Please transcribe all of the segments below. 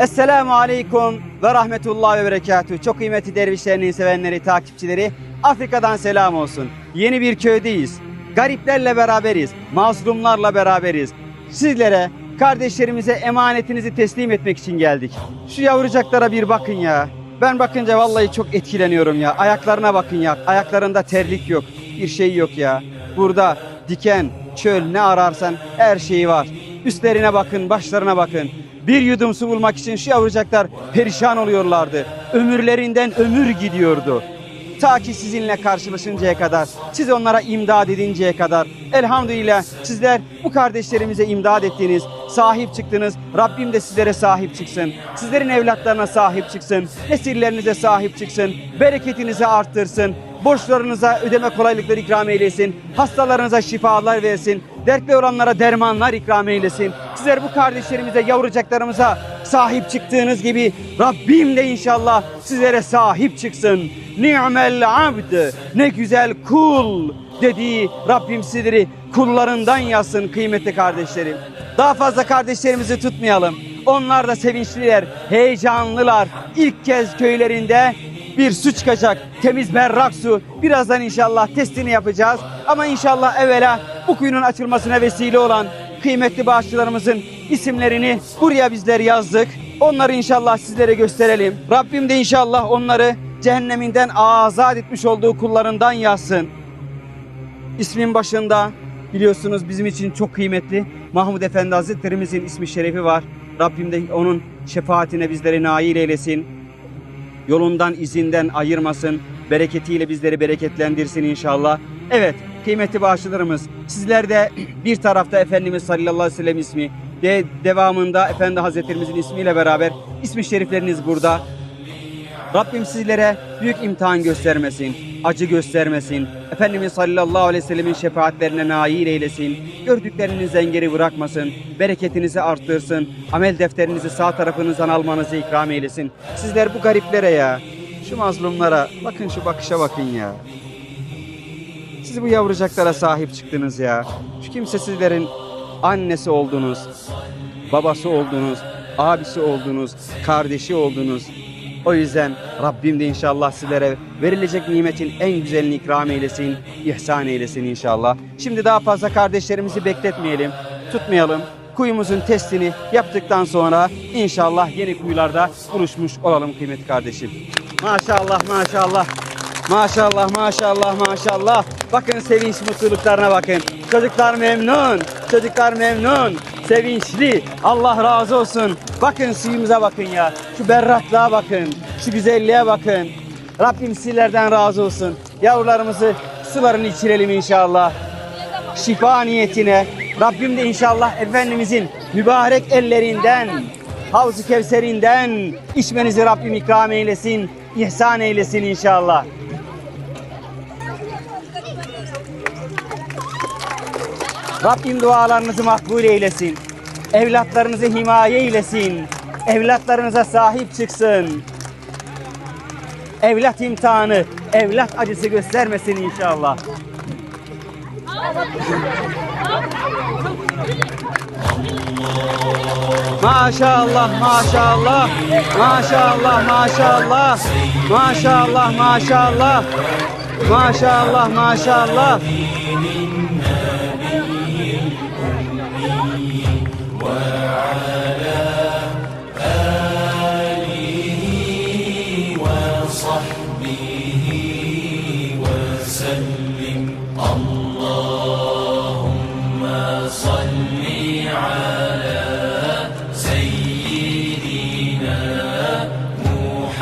Esselamu Aleyküm ve Rahmetullah ve Berekatuhu. Çok kıymetli dervişlerinin sevenleri, takipçileri Afrika'dan selam olsun. Yeni bir köydeyiz. Gariplerle beraberiz, mazlumlarla beraberiz. Sizlere, kardeşlerimize emanetinizi teslim etmek için geldik. Şu yavrucaklara bir bakın ya. Ben bakınca vallahi çok etkileniyorum ya. Ayaklarına bakın ya. Ayaklarında terlik yok. Bir şey yok ya. Burada diken, çöl ne ararsan her şeyi var. Üstlerine bakın, başlarına bakın. Bir yudum su bulmak için şu yavrucaklar perişan oluyorlardı. Ömürlerinden ömür gidiyordu. Ta ki sizinle karşılaşıncaya kadar, siz onlara imdad edinceye kadar. Elhamdülillah sizler bu kardeşlerimize imdad ettiniz, sahip çıktınız. Rabbim de sizlere sahip çıksın. Sizlerin evlatlarına sahip çıksın. Nesillerinize sahip çıksın. Bereketinizi arttırsın. Borçlarınıza ödeme kolaylıkları ikram eylesin. Hastalarınıza şifalar versin. Dertli olanlara dermanlar ikram eylesin. Sizler bu kardeşlerimize, yavrucaklarımıza sahip çıktığınız gibi Rabbim de inşallah sizlere sahip çıksın. Ni'mel abd, ne güzel kul dediği Rabbim sizleri kullarından yazsın kıymetli kardeşlerim. Daha fazla kardeşlerimizi tutmayalım. Onlar da sevinçliler, heyecanlılar. İlk kez köylerinde bir su çıkacak. Temiz berrak su. Birazdan inşallah testini yapacağız. Ama inşallah evvela bu kuyunun açılmasına vesile olan kıymetli bağışçılarımızın isimlerini buraya bizler yazdık. Onları inşallah sizlere gösterelim. Rabbim de inşallah onları cehenneminden azat etmiş olduğu kullarından yazsın. İsmin başında biliyorsunuz bizim için çok kıymetli Mahmud Efendi Hazretlerimizin ismi şerefi var. Rabbim de onun şefaatine bizleri nail eylesin. Yolundan izinden ayırmasın. Bereketiyle bizleri bereketlendirsin inşallah. Evet kıymetli bağışçılarımız sizler de bir tarafta Efendimiz sallallahu aleyhi ve sellem ismi ve devamında Efendi Hazretlerimizin ismiyle beraber ismi şerifleriniz burada. Rabbim sizlere büyük imtihan göstermesin, acı göstermesin. Efendimiz sallallahu aleyhi ve sellemin şefaatlerine nail eylesin. Gördüklerinizden geri bırakmasın. Bereketinizi arttırsın. Amel defterinizi sağ tarafınızdan almanızı ikram eylesin. Sizler bu gariplere ya, şu mazlumlara bakın şu bakışa bakın ya. Siz bu yavrucaklara sahip çıktınız ya. Şu kimsesizlerin annesi oldunuz, babası oldunuz, abisi oldunuz, kardeşi oldunuz. O yüzden Rabbim de inşallah sizlere verilecek nimetin en güzelini ikram eylesin, ihsan eylesin inşallah. Şimdi daha fazla kardeşlerimizi bekletmeyelim, tutmayalım. Kuyumuzun testini yaptıktan sonra inşallah yeni kuyularda buluşmuş olalım kıymetli kardeşim. Maşallah maşallah. Maşallah maşallah maşallah. Bakın sevinç mutluluklarına bakın. Çocuklar memnun. Çocuklar memnun. Sevinçli. Allah razı olsun. Bakın suyumuza bakın ya. Şu berraklığa bakın. Şu güzelliğe bakın. Rabbim sizlerden razı olsun. Yavrularımızı sularını içirelim inşallah. Şifa niyetine. Rabbim de inşallah Efendimizin mübarek ellerinden Havzu Kevser'inden içmenizi Rabbim ikram eylesin, ihsan eylesin inşallah. Rabbim dualarınızı makbul eylesin. Evlatlarınızı himaye eylesin. Evlatlarınıza sahip çıksın. Evlat imtihanı, evlat acısı göstermesin inşallah. Maşallah, maşallah, maşallah, maşallah, maşallah, maşallah, maşallah, maşallah.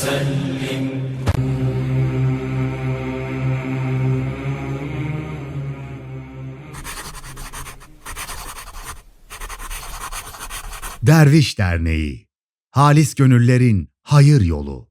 وسلم Derviş Derneği Halis Gönüllerin Hayır Yolu.